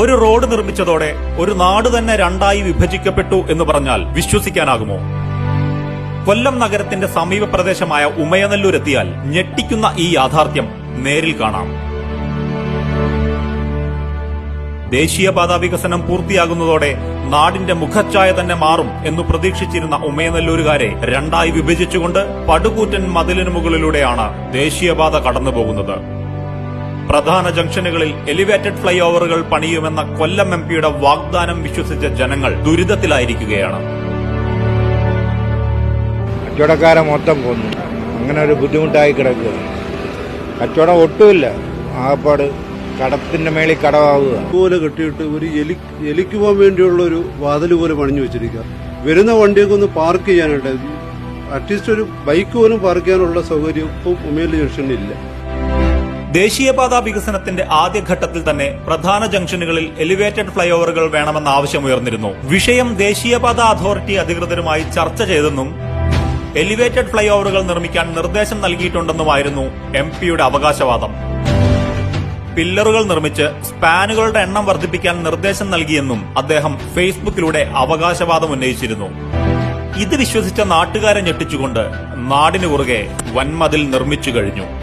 ഒരു റോഡ് നിർമ്മിച്ചതോടെ ഒരു നാട് തന്നെ രണ്ടായി വിഭജിക്കപ്പെട്ടു എന്ന് പറഞ്ഞാൽ വിശ്വസിക്കാനാകുമോ? കൊല്ലം നഗരത്തിന്റെ സമീപ പ്രദേശമായ ഉമയനല്ലൂരെത്തിയാൽ ഞെട്ടിക്കുന്ന ഈ യാഥാർത്ഥ്യം നേരിൽ കാണാം. ദേശീയപാത വികസനം പൂർത്തിയാകുന്നതോടെ നാടിന്റെ മുഖച്ഛായ തന്നെ മാറും എന്ന് പ്രതീക്ഷിച്ചിരുന്ന ഉമയനല്ലൂരുകാരെ രണ്ടായി വിഭജിച്ചുകൊണ്ട് പടുകൂറ്റൻ മതിലിനു മുകളിലൂടെയാണ് ദേശീയപാത കടന്നുപോകുന്നത്. പ്രധാന ജംഗ്ഷനുകളിൽ എലിവേറ്റഡ് ഫ്ലൈ ഓവറുകൾ പണിയുമെന്ന കൊല്ലം എം പിയുടെ വാഗ്ദാനം വിശ്വസിച്ച ജനങ്ങൾ ദുരിതത്തിലായിരിക്കുകയാണ്. കച്ചവടക്കാരെ മൊത്തം കൊന്നു. അങ്ങനെ ഒരു ബുദ്ധിമുട്ടായി കിടക്കുക. കച്ചവടം ഒട്ടുമില്ല. ആകപ്പാട് കടത്തിന്റെ മേളിൽ കടവാകുക പോലെ കെട്ടിയിട്ട് ഒരു എലി എലിക്ക് പോകാൻ വേണ്ടിയുള്ള ഒരു വാതിൽ പോലെ പണിഞ്ഞു വെച്ചിരിക്കുക. വരുന്ന വണ്ടിയൊക്കെ ഒന്ന് പാർക്ക് ചെയ്യാനായിട്ട് അറ്റ്ലീസ്റ്റ് ഒരു ബൈക്ക് പോലും പാർക്ക് ചെയ്യാനുള്ള സൗകര്യം ഇപ്പം ഉമേലി ജംഗ്ഷനിൽ ഇല്ല ദേശീയപാത വികസനത്തിന്റെ ആദ്യഘട്ടത്തിൽ തന്നെ പ്രധാന ജംഗ്ഷനുകളിൽ എലിവേറ്റഡ് ഫ്ലൈഓവറുകൾ വേണമെന്ന ആവശ്യമുയർന്നിരുന്നു വിഷയം ദേശീയപാത അതോറിറ്റി അധികൃതരുമായി ചർച്ച ചെയ്തെന്നും എലിവേറ്റഡ് ഫ്ലൈഓവറുകൾ നിർമ്മിക്കാൻ നിർദ്ദേശം നൽകിയിട്ടുണ്ടെന്നുമായിരുന്നു എം പിയുടെ അവകാശവാദം. പില്ലറുകൾ നിർമ്മിച്ച് സ്പാനുകളുടെ എണ്ണം വർദ്ധിപ്പിക്കാൻ നിർദ്ദേശം നൽകിയെന്നും അദ്ദേഹം ഫേസ്ബുക്കിലൂടെ അവകാശവാദം ഉന്നയിച്ചിരുന്നു. ഇത് വിശ്വസിച്ച നാട്ടുകാരെ ഞെട്ടിച്ചുകൊണ്ട് നാടിനു കുറുകെ വൻമതിൽ നിർമ്മിച്ചു കഴിഞ്ഞു.